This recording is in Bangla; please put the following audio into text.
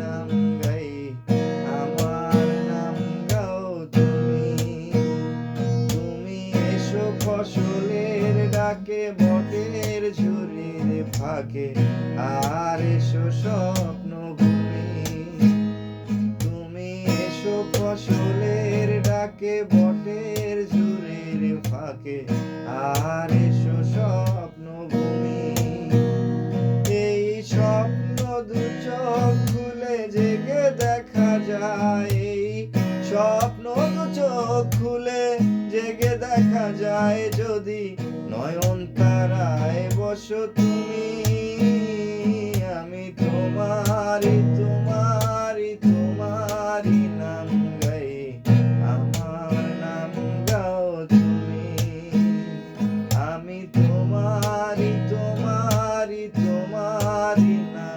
নাম গাই আমার নাম গাও তুমি। তুমি এসো ফসলের ডাকে, বটের ঝুরির ফাঁকে, আর এসো স্বপ্ন ভূমি তুমি এসো ফসলের ডাকে, বটের ঝুরির ফাঁকে, আর এসো স্বপ্ন যায়। স্বপ্ন তো চোখ খুলে জেগে দেখা যায়। যদি নয়ন তারায় বসো তুমি, আমি তোমারই তোমারই তোমারই নাম গাই। আমার নাম গাও তুমি। আমি তোমারই তোমারই তোমারই নাম